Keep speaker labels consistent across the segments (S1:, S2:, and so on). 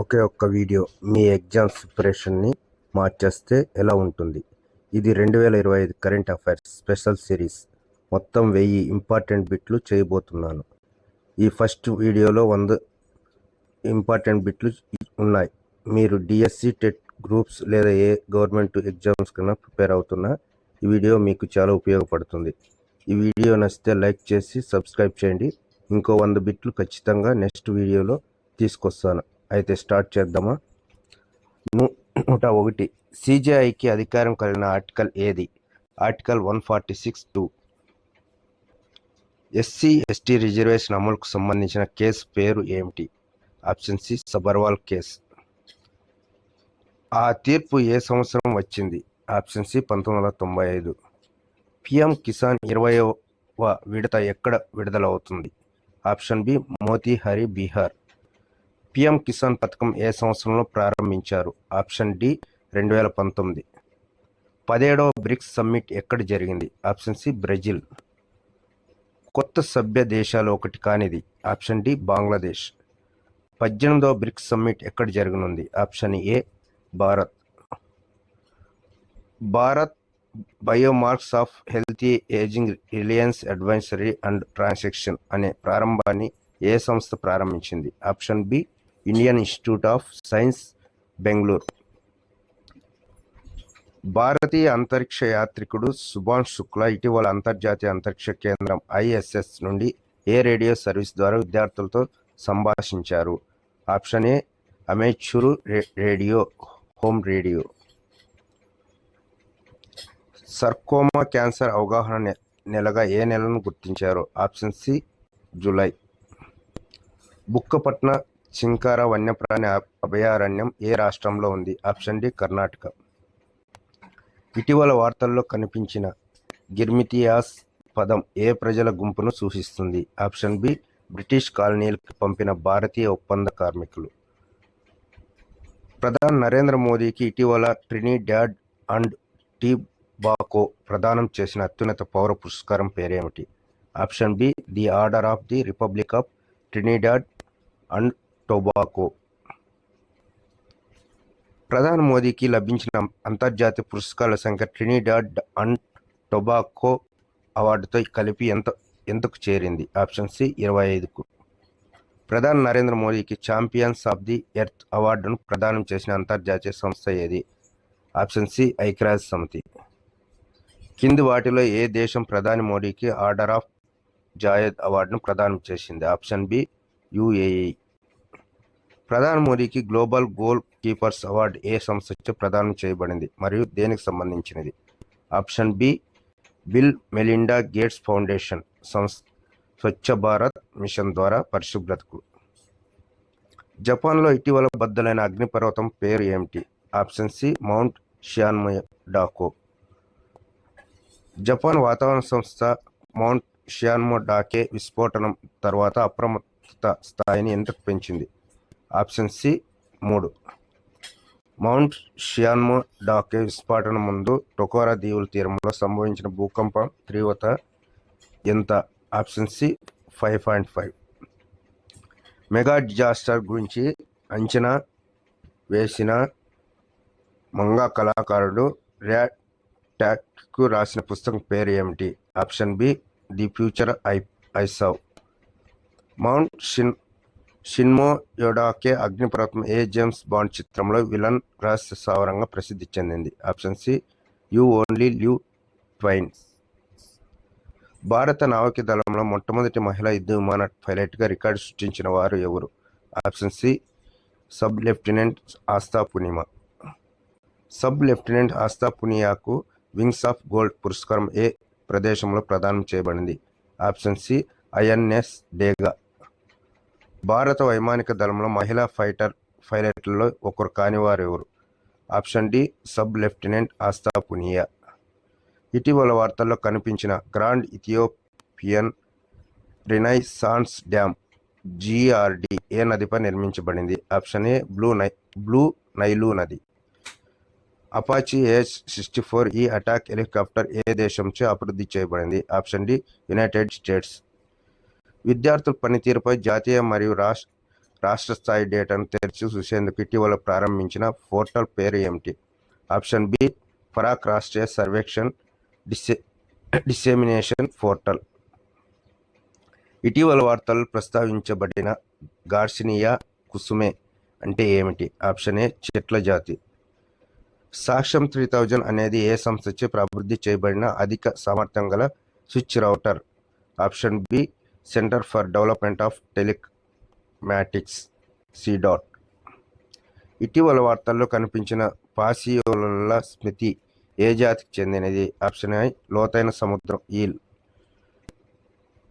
S1: ఒకే ఒక్క వీడియో మీ ఎగ్జామ్స్ ప్రిపరేషన్ని మార్చేస్తే ఎలా ఉంటుంది? ఇది రెండు వేల ఇరవై ఐదు కరెంట్ అఫైర్స్ స్పెషల్ సిరీస్. మొత్తం వెయ్యి ఇంపార్టెంట్ బిట్లు చేయబోతున్నాను. ఈ ఫస్ట్ వీడియోలో వంద ఇంపార్టెంట్ బిట్లు ఉన్నాయి. మీరు డిఎస్సి టెట్ గ్రూప్స్ లేదా ఏ గవర్నమెంట్ ఎగ్జామ్స్ కన్నా ప్రిపేర్ అవుతున్నా ఈ వీడియో మీకు చాలా ఉపయోగపడుతుంది. ఈ వీడియో నచ్చితే లైక్ చేసి సబ్స్క్రైబ్ చేయండి. ఇంకో వంద బిట్లు ఖచ్చితంగా నెక్స్ట్ వీడియోలో తీసుకొస్తాను. అయితే స్టార్ట్ చేద్దామా? నూట ఒకటి. సిజేఐకి అధికారం కలిగిన ఆర్టికల్ ఏది? Article one forty six two. SC ST reservation అమలుకు సంబంధించిన కేసు పేరు ఏమిటి? Option C Sabharwal case. ఆ తీర్పు ఏ సంవత్సరం వచ్చింది? ఆప్షన్ సి పంతొమ్మిది వందల తొంభై ఐదు. పిఎం కిసాన్ ఇరవైవ విడత ఎక్కడ విడుదలవుతుంది? Option B Motihari Bihar. PM Kisan పథకం ఏ సంవత్సరంలో ప్రారంభించారు? ఆప్షన్ డి రెండు వేల పంతొమ్మిది. పదిహేడవ బ్రిక్స్ సమ్మిట్ ఎక్కడ జరిగింది? Option C Brazil. కొత్త సభ్య దేశాలు ఒకటి కానిది. Option D Bangladesh. పద్దెనిమిదవ బ్రిక్స్ సమ్మిట్ ఎక్కడ జరగనుంది? Option A Bharat. Bharat biomarks of healthy ageing reliance advisory and transaction అనే ప్రారంభాన్ని ఏ సంస్థ ప్రారంభించింది? Option B Indian Institute of Science Bengaluru భారతీయ అంతరిక్ష యాత్రికుడు సుభాష్ శుక్లా ఇటీవల అంతర్జాతీయ అంతరిక్ష కేంద్రం ఐఎస్ఎస్ నుండి ఏ రేడియో సర్వీస్ ద్వారా విద్యార్థులతో సంభాషించారు? Option A amateur radio ham radio. Sarcoma cancer అవగాహన నెలగా ఏ నెలను గుర్తించారు? Option C July. Bukkapatna Chinkara వన్యప్రాణి అభయారణ్యం ఏ రాష్ట్రంలో ఉంది? Option D Karnataka. ఇటీవల వార్తల్లో కనిపించిన గిర్మితియాస్ పదం ఏ ప్రజల గుంపును సూచిస్తుంది? ఆప్షన్ బి బ్రిటిష్ కాలనీలకు పంపిన భారతీయ ఒప్పంద కార్మికులు. ప్రధాని నరేంద్ర మోదీకి ఇటీవల ట్రినిడాడ్ అండ్ టీబాకో ప్రదానం చేసిన అత్యున్నత పౌర పురస్కారం పేరేమిటి? Option B the Order of the Republic of Trinidad and Tobago. ప్రధాని మోదీకి లభించిన అంతర్జాతీయ పురస్కారాల సంఖ్య ట్రినిడాడ్ అండ్ టొబాకో అవార్డుతో కలిపి ఎంత ఎంతకు చేరింది? ఆప్షన్ సి ఇరవై ఐదుకు. ప్రధాని నరేంద్ర మోదీకి ఛాంపియన్స్ ఆఫ్ ది ఎర్త్ అవార్డును ప్రదానం చేసిన అంతర్జాతీయ సంస్థ ఏది? ఆప్షన్ సి ఐక్యరాజ్య సమితి. కింది వాటిలో ఏ దేశం ప్రధాని మోడీకి ఆర్డర్ ఆఫ్ జాయద్ అవార్డును ప్రదానం చేసింది? ఆప్షన్ బి యుఏఈ ప్రధాని మోదీకి గ్లోబల్ గోల్ కీపర్స్ అవార్డు ఏ సంస్థచే ప్రదానం చేయబడింది మరియు దేనికి సంబంధించినది? Option B Bill Melinda Gates Foundation సంస్థ స్వచ్ఛ భారత్ మిషన్ ద్వారా పరిశుభ్రతకు. జపాన్లో ఇటీవల బద్దలైన అగ్నిపర్వతం పేరు ఏమిటి? Option C Mount Shinmoedake Japan వాతావరణ సంస్థ మౌంట్ షియాన్మోడాకే విస్ఫోటనం తర్వాత అప్రమత్తత స్థాయిని ఎందుకు పెంచింది? ఆప్షన్ సి మూడు. మౌంట్ షియాన్మో డాకే విస్ఫాటన ముందు టొకోరా దీవుల తీరంలో సంభవించిన భూకంపం తీవ్రత ఎంత? Option C five point five. Mega disaster గురించి అంచనా వేసిన మంగా కళాకారుడు ర్యా ట్యాక్కు రాసిన పుస్తకం పేరు ఏమిటి? Option B the future I I saw Mount Shin Shinmoedake అగ్నిపర్వతం ఏ జేమ్స్ బాండ్ చిత్రంలో విలన్ రహస్య సావరంగా ప్రసిద్ధి చెందింది? Option C you only live twice భారత నావిక దళంలో మొట్టమొదటి మహిళా యుద్ధ విమాన పైలట్గా రికార్డు సృష్టించిన వారు ఎవరు? Option C sub lieutenant Astha Punia. Sub lieutenant Astha పునియాకు wings of gold పురస్కారం ఏ ప్రదేశంలో ప్రదానం చేయబడింది? ఆప్షన్ సి ఐఎన్ఎస్ డేగా. భారత వైమానిక దళంలో మహిళా ఫైటర్ పైలట్లలో ఒకరు కానివారు ఎవరు? Option D sub lieutenant Astha Punia. ఇటీవల వార్తల్లో కనిపించిన Grand Ethiopian Renaissance Dam GRD ఏ నదిపై నిర్మించబడింది? ఆప్షన్ ఏ బ్లూ నై బ్లూ నైలు నది. Apache AH sixty four E attack helicopter ఏ దేశంచే అభివృద్ధి చేయబడింది? Option D United States. విద్యార్థుల పనితీరుపై జాతీయ మరియు రాష్ట్ర రాష్ట్ర స్థాయి డేటాను తెరిచి చూసేందుకు ఇటీవల ప్రారంభించిన పోర్టల్ పేరు ఏమిటి? ఆప్షన్ బి పరాక్ రాష్ట్రీయ సర్వేక్షన్ డిసె డిసెమినేషన్ పోర్టల్. ఇటీవల వార్తలు ప్రస్తావించబడిన గార్సినియా కుసుమే అంటే ఏమిటి? ఆప్షన్ ఏ చెట్ల జాతి. సాక్ష్యం త్రీ థౌజండ్ అనేది ఏ సంస్థచే అభివృద్ధి చేయబడిన అధిక సామర్థ్యం గల switch router. Option B Centre for Development of Telematics CDOT ఇటీవల వార్తల్లో కనిపించిన పాసియోల స్మితి ఏ జాతికి చెందినది? ఆప్షన్ ఐ లోతైన సముద్రం ఈల్.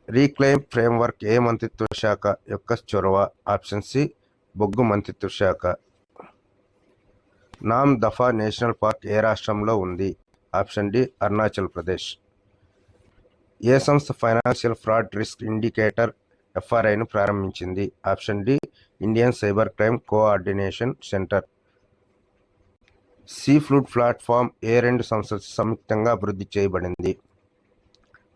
S1: రీక్లెయిమ్ ఫ్రేమ్వర్క్ ఏ మంత్రిత్వ శాఖ యొక్క చొరవ? ఆప్షన్ సి బొగ్గు మంత్రిత్వ శాఖ. నామ్ దఫా నేషనల్ పార్క్ ఏ రాష్ట్రంలో ఉంది? Option D Arunachal Pradesh. ఏ సంస్థ ఫైనాన్షియల్ ఫ్రాడ్ రిస్క్ ఇండికేటర్ ఎఫ్ఆర్ఐను ప్రారంభించింది? Option D Indian Cyber Crime Coordination Centre. C flood platform ఏ రెండు సంస్థలు సంయుక్తంగా అభివృద్ధి చేయబడింది?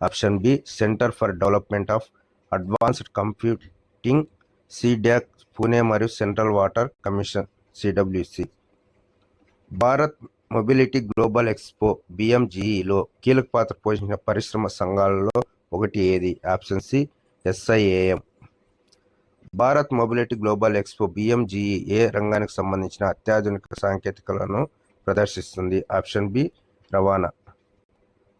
S1: Option B Centre for Development of Advanced Computing CDAC Pune మరియు Central Water Commission CWC. Bharat mobility global expo బిఎంజిఈలో కీలక పాత్ర పోషించిన పరిశ్రమ సంఘాలలో ఒకటి ఏది? Option C SIAM. Bharat mobility global expo BMGE ఏ రంగానికి సంబంధించిన అత్యాధునిక సాంకేతికలను ప్రదర్శిస్తుంది. ఆప్షన్ బి రవాణా.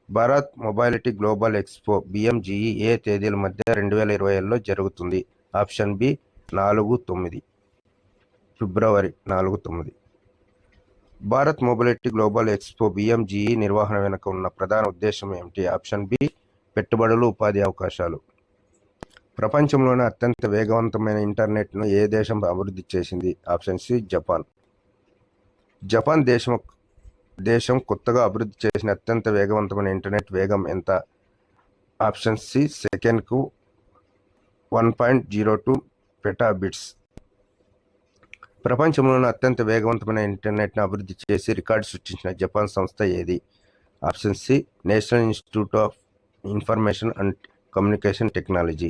S1: Bharat mobility global expo BMGE ఏ తేదీల మధ్య రెండు వేల ఇరవై ఏడులో జరుగుతుంది. ఆప్షన్ బి నాలుగు తొమ్మిది. ఫిబ్రవరి నాలుగు తొమ్మిది. Bharat mobility global expo BMGE నిర్వహణ వెనుక ఉన్న ప్రధాన ఉద్దేశం ఏమిటి? ఆప్షన్ బి పెట్టుబడులు ఉపాధి అవకాశాలు. ప్రపంచంలోనే అత్యంత వేగవంతమైన ఇంటర్నెట్ను ఏ దేశం అభివృద్ధి చేసింది? Option C Japan. జపాన్ దేశం దేశం కొత్తగా అభివృద్ధి చేసిన అత్యంత వేగవంతమైన ఇంటర్నెట్ వేగం ఎంత? Option C సెకండ్కు one point zero two petabits. ప్రపంచంలోనే అత్యంత వేగవంతమైన ఇంటర్నెట్ను అభివృద్ధి చేసి రికార్డు సృష్టించిన జపాన్ సంస్థ ఏది? Option C National Institute of Information and Communication Technology.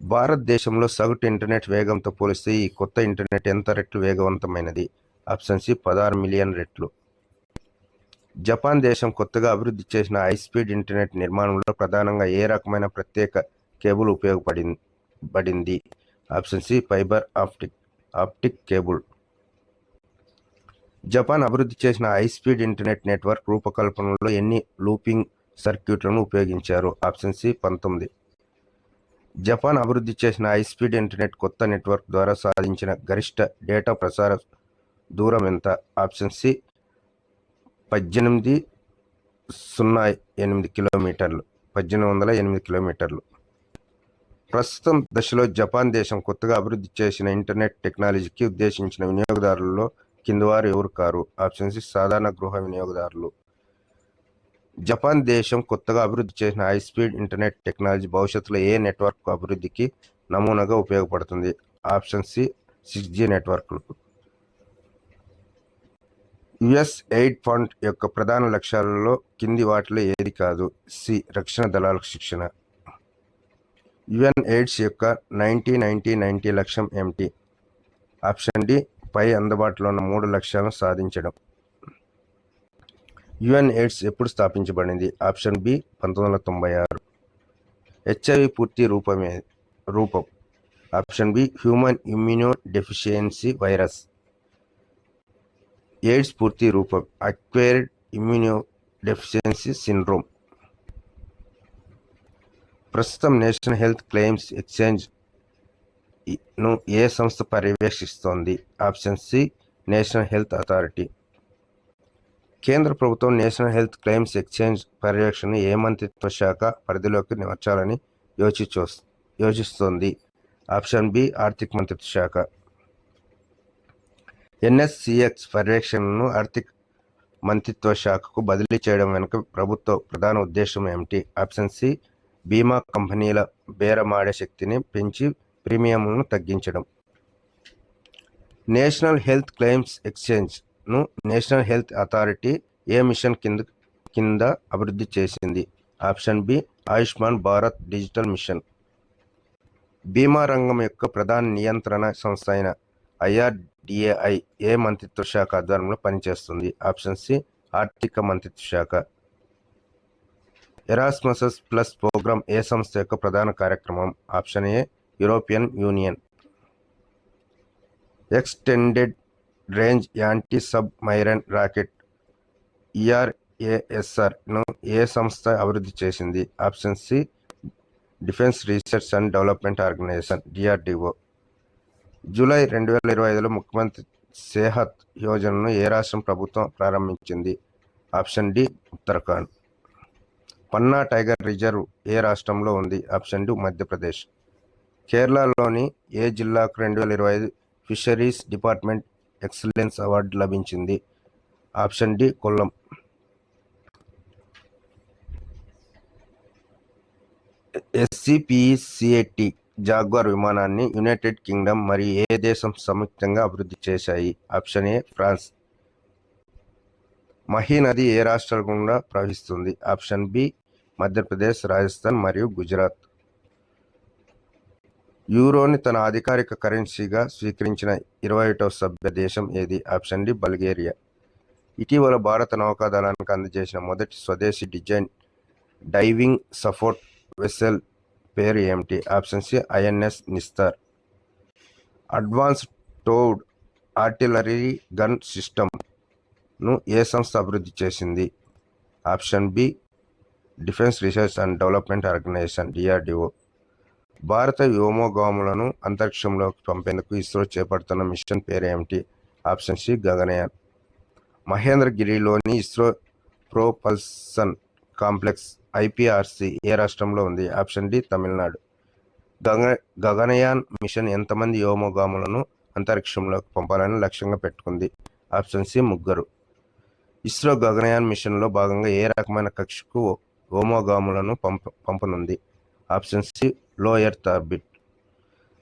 S1: భారతదేశంలో సగటు ఇంటర్నెట్ వేగంతో పోలిస్తే ఈ కొత్త ఇంటర్నెట్ ఎంత రెట్లు వేగవంతమైనది? ఆప్షన్ సి పదహారు మిలియన్ రెట్లు. జపాన్ దేశం కొత్తగా అభివృద్ధి చేసిన హై స్పీడ్ ఇంటర్నెట్ నిర్మాణంలో ప్రధానంగా ఏ రకమైన ప్రత్యేక కేబుల్ ఉపయోగపడింది option C fibre optic. Optic cable. Japan అభివృద్ధి చేసిన హై స్పీడ్ ఇంటర్నెట్ నెట్వర్క్ రూపకల్పనలో ఎన్ని లూపింగ్ సర్క్యూట్లను ఉపయోగించారు? ఆప్షన్ సి పంతొమ్మిది. జపాన్ అభివృద్ధి చేసిన హైస్పీడ్ ఇంటర్నెట్ కొత్త నెట్వర్క్ ద్వారా సాధించిన గరిష్ట డేటా ప్రసార దూరం ఎంత? ఆప్షన్ సి పద్దెనిమిది సున్నా ఎనిమిది కిలోమీటర్లు. పద్దెనిమిది వందల ఎనిమిది కిలోమీటర్లు. ప్రస్తుతం దశలో జపాన్ దేశం కొత్తగా అభివృద్ధి చేసిన ఇంటర్నెట్ టెక్నాలజీకి ఉద్దేశించిన వినియోగదారులలో కిందవారు ఎవరు కారు ఆప్షన్ సి సాధారణ గృహ వినియోగదారులు. జపాన్ దేశం కొత్తగా అభివృద్ధి చేసిన హై స్పీడ్ ఇంటర్నెట్ టెక్నాలజీ భవిష్యత్తులో ఏ నెట్వర్క్ అభివృద్ధికి నమూనాగా ఉపయోగపడుతుంది? ఆప్షన్ సి సిక్స్ జీ నెట్వర్క్లు. యుఎస్ ఎయిడ్ ఫండ్ యొక్క ప్రధాన లక్ష్యాలలో కింది వాటిలో ఏది కాదు? సి రక్షణ దళాలకు శిక్షణ. యుఎన్ ఎయిడ్స్ యొక్క నైన్టీ నైంటీ నైంటీ లక్ష్యం ఏమిటి ఆప్షన్ డి పై అందుబాటులో ఉన్న మూడు లక్ష్యాలను సాధించడం. యుఎన్ ఎయిడ్స్ ఎప్పుడు స్థాపించబడింది? ఆప్షన్ బి పంతొమ్మిది వందల తొంభై ఆరు. హెచ్ఐవి పూర్తి రూపమే రూపం. Option B human immunodeficiency virus. AIDS పూర్తి రూపం అక్వైర్డ్ ఇమ్యూనో డెఫిషియన్సీ సిండ్రోమ్. ప్రస్తుతం నేషనల్ హెల్త్ క్లెయిమ్స్ ఎక్స్చేంజ్ను ఏ సంస్థ పర్యవేక్షిస్తోంది? Option C National Health Authority. కేంద్ర ప్రభుత్వం నేషనల్ హెల్త్ క్లెయిమ్స్ ఎక్స్చేంజ్ పర్యవేక్షణను ఏ మంత్రిత్వ శాఖ పరిధిలోకి మార్చాలని యోచిచో యోచిస్తోంది? ఆప్షన్ బి ఆర్థిక మంత్రిత్వ శాఖ. ఎన్ఎస్సిఎక్స్ పర్యవేక్షణను ఆర్థిక మంత్రిత్వ శాఖకు బదిలీ చేయడం వెనుక ప్రభుత్వ ప్రధాన ఉద్దేశం ఏమిటి? ఆప్షన్ సి బీమా కంపెనీల బేరమాడే శక్తిని పెంచి ప్రీమియంలను తగ్గించడం. నేషనల్ హెల్త్ క్లెయిమ్స్ ఎక్స్చేంజ్ను నేషనల్ హెల్త్ అథారిటీ ఏ మిషన్ కింద కింద అభివృద్ధి చేసింది? Option B Ayushman Bharat digital mission. బీమా రంగం యొక్క ప్రధాన నియంత్రణ సంస్థ అయిన ఐఆర్డిఏఐ ఏ మంత్రిత్వ శాఖ ఆధ్వర్యంలో పనిచేస్తుంది? ఆప్షన్ సి ఆర్థిక మంత్రిత్వ శాఖ. ఎరాస్మసస్ ప్లస్ ప్రోగ్రాం ఏ సంస్థ యొక్క ప్రధాన కార్యక్రమం? Option A European Union. Extended range anti submarine rocket ఈఆర్ఏఎస్ఆర్ను ఏ సంస్థ అభివృద్ధి చేసింది? Option C Defence Research and Development Organisation DRDO July రెండు వేల ఇరవై ఐదులో ముఖ్యమంత్రి సేహత్ యోజనను ఏ రాష్ట్రం ప్రభుత్వం ప్రారంభించింది? Option D Uttarakhand. Panna tiger reserve ఏ రాష్ట్రంలో ఉంది? Option D Madhya Pradesh. కేరళలోని ఏ జిల్లాకు రెండు వేల ఇరవై ఐదు ఫిషరీస్ డిపార్ట్మెంట్ ఎక్సలెన్స్ అవార్డు లభించింది? Option D Kollam. SEPECAT Jaguar విమానాన్ని యునైటెడ్ కింగ్డమ్ మరియు ఏ దేశం సంయుక్తంగా అభివృద్ధి చేశాయి? Option A France. మహీ నది ఏ రాష్ట్రాల గుండా ప్రవహిస్తుంది? ఆప్షన్ బి మధ్యప్రదేశ్ రాజస్థాన్ మరియు గుజరాత్. యూరోని తన అధికారిక కరెన్సీగా స్వీకరించిన ఇరవై ఒకటవ సభ్య దేశం ఏది? Option D Bulgaria. ఇటీవల భారత నౌకాదళానికి అందజేసిన మొదటి స్వదేశీ డిజైన్ డైవింగ్ సపోర్ట్ వెసెల్ పేరు ఏమిటి? Option C INS Nistar. Advance towed artillery gun సిస్టమ్ను ఏ సంస్థ అభివృద్ధి చేసింది? Option B defence research and development organisation DRDO భారత వ్యోమగాములను అంతరిక్షంలోకి పంపేందుకు ఇస్రో చేపడుతున్న మిషన్ పేరు ఏమిటి ఆప్షన్ సి గగనయాన్. మహేంద్రగిరిలోని ఇస్రో ప్రోపల్సన్ కాంప్లెక్స్ ఐపీఆర్సి ఏ రాష్ట్రంలో ఉంది? Option D Tamil Nadu. గగ Gaganyaan mission ఎంతమంది వ్యోమగాములను అంతరిక్షంలోకి పంపాలని లక్ష్యంగా పెట్టుకుంది? ఆప్షన్ సి ముగ్గురు. ఇస్రో గగనయాన్ మిషన్లో భాగంగా ఏ రకమైన కక్షకు ఓమోగాములను పంప పంపనుంది. Option C low earth orbit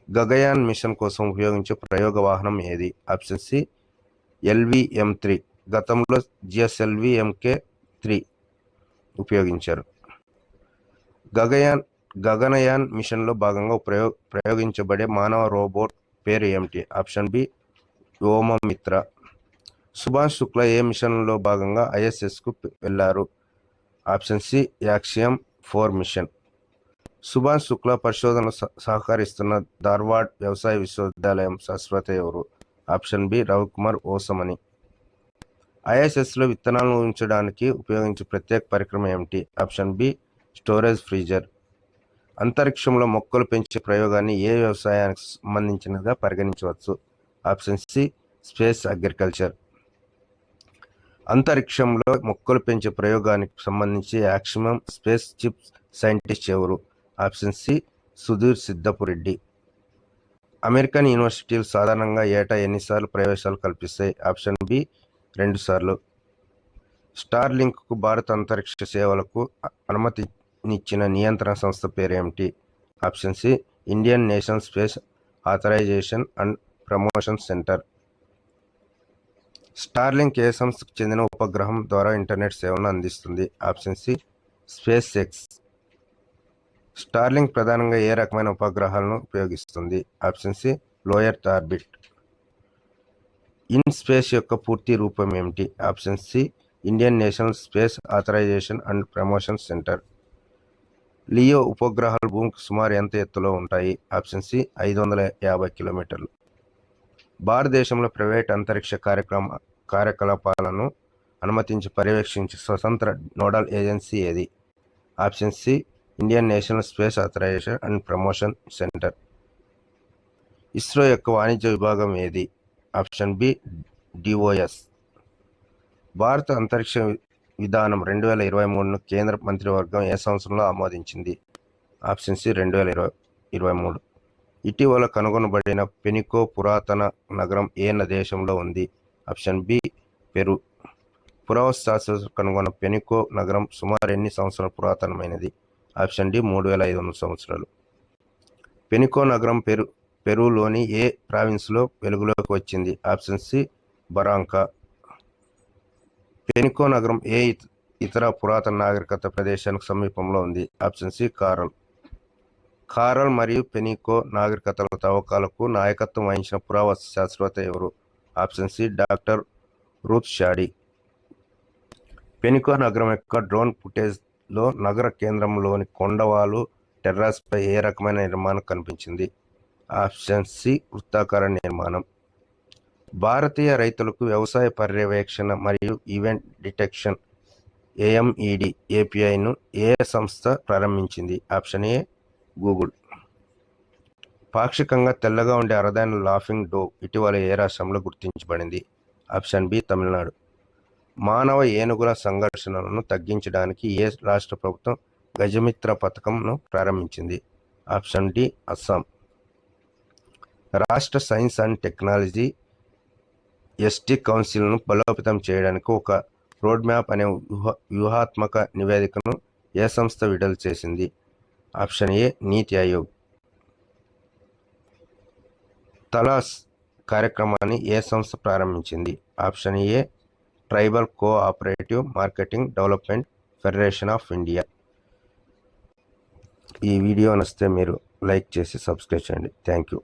S1: Gaganyaan mission కోసం ఉపయోగించే ప్రయోగ వాహనం ఏది? Option C LVM three. గతంలో జిఎస్ఎల్వి ఎంకే త్రీ ఉపయోగించారు. గగయాన్ గగనయాన్ మిషన్లో భాగంగా ప్రయో ప్రయోగించబడే మానవ రోబోట్ పేరు ఏమిటి? ఆప్షన్ బి ఓమమిత్ర సుభాష్ శుక్లా ఏ మిషన్లో భాగంగా ఐఎస్ఎస్కు వెళ్ళారు. Option C Axiom four mission. Subhash Shukla పరిశోధనలు సహకరిస్తున్న ధార్వాడ్ వ్యవసాయ విశ్వవిద్యాలయం శాశ్వత ఎవరు? Option B Ravikumar Hosamani. ఐఎస్ఎస్లో విత్తనాలను ఉంచడానికి ఉపయోగించే ప్రత్యేక పరికరం ఏమిటి? Option B storage freezer. అంతరిక్షంలో మొక్కలు పెంచే ప్రయోగాన్ని ఏ వ్యవసాయానికి సంబంధించినదిగా పరిగణించవచ్చు? Option C space agriculture. అంతరిక్షంలో మొక్కలు పెంచే ప్రయోగానికి సంబంధించి యాక్సిమం స్పేస్ చిప్స్ సైంటిస్ట్ ఎవరు? Option C Sudhir Siddapu Reddy American యూనివర్సిటీలు సాధారణంగా ఏటా ఎన్నిసార్లు ప్రవేశాలు కల్పిస్తాయి? ఆప్షన్ బి రెండుసార్లు స్టార్ లింక్కు భారత అంతరిక్ష సేవలకు అనుమతినిచ్చిన నియంత్రణ సంస్థ పేరేమిటి? Option C Indian National Space Authorisation and Promotion Centre. Starlink ఏ సంస్థకు చెందిన ఉపగ్రహం ద్వారా ఇంటర్నెట్ సేవలను అందిస్తుంది? Option C SpaceX Starlink ప్రధానంగా ఏ రకమైన ఉపగ్రహాలను ఉపయోగిస్తుంది? Option C lower orbit. In space యొక్క పూర్తి రూపం ఏమిటి? Option C Indian National Space Authorisation and Promotion Centre. LEO ఉపగ్రహాలు భూమికి సుమారు ఎంత ఎత్తులో ఉంటాయి? ఆప్షన్ సి ఐదు వందల యాభై కిలోమీటర్లు. భారతదేశంలో ప్రైవేట్ అంతరిక్ష కార్యక్రమ కార్యకలాపాలను అనుమతించి పర్యవేక్షించే స్వతంత్ర నోడల్ ఏజెన్సీ ఏది? Option C Indian National Space Authorisation and Promotion Centre. ISRO యొక్క వాణిజ్య విభాగం ఏది? ఆప్షన్ బి డిఓఎస్ భారత అంతరిక్ష విధానం రెండు వేల ఇరవై మూడును కేంద్ర మంత్రివర్గం ఏ సంవత్సరంలో ఆమోదించింది? ఆప్షన్ సి రెండు వేల ఇరవై ఇరవై మూడు. ఇటీవల కనుగొనబడిన పెనికో పురాతన నగరం ఏ న- దేశంలో ఉంది. Option B Peru. పురావస్తు కనుగొన్న పెనికో నగరం సుమారు ఎన్ని సంవత్సరాల పురాతనమైనది? ఆప్షన్ డి మూడు వేల ఐదు వందల సంవత్సరాలు. పెనికో నగరం పెరు పెరులోని ఏ ప్రావిన్స్లో వెలుగులోకి వచ్చింది? Option C బరాంకా. పెనికో నగరం ఏ ఇతర పురాతన నాగరికత ప్రదేశానికి సమీపంలో ఉంది? Option C Karl. కారల్ మరియు పెనికో నాగరికతల తవ్వకాలకు నాయకత్వం వహించిన పురావస్తు శాస్త్రవేత్త ఎవరు? Option C doctor Ruth Shady. Penico నగరం యొక్క డ్రోన్ ఫుటేజ్లో నగర కేంద్రంలోని కొండవాలు టెర్రాస్పై ఏ రకమైన నిర్మాణం కనిపించింది? ఆప్షన్ సి వృత్తాకార నిర్మాణం. భారతీయ రైతులకు వ్యవసాయ పర్యవేక్షణ మరియు ఈవెంట్ డిటెక్షన్ ఏఎంఈడి ఏపీఐను ఏ సంస్థ ప్రారంభించింది? Option A Google. పాక్షికంగా తెల్లగా ఉండే అరదైన లాఫింగ్ డో ఇటీవల ఏ రాష్ట్రంలో గుర్తించబడింది? Option B Tamil Nadu. మానవ ఏనుగుల సంఘర్షణలను తగ్గించడానికి ఏ రాష్ట్ర ప్రభుత్వం గజమిత్ర పథకంను ప్రారంభించింది? Option D Assam. రాష్ట్ర సైన్స్ అండ్ టెక్నాలజీ ఎస్టీ కౌన్సిల్ను బలోపేతం చేయడానికి ఒక రోడ్ మ్యాప్ అనే వ్యూహ వ్యూహాత్మక నివేదికను ఏ సంస్థ విడుదల చేసింది? Option A NITI Aayog. Talace కార్యక్రమాన్ని ఏ సంస్థ ప్రారంభించింది? Option A Tribal Cooperative Marketing Development Federation of India. ఈ వీడియో నచ్చితే మీరు లైక్ చేసి సబ్స్క్రైబ్ చేయండి. Thank you.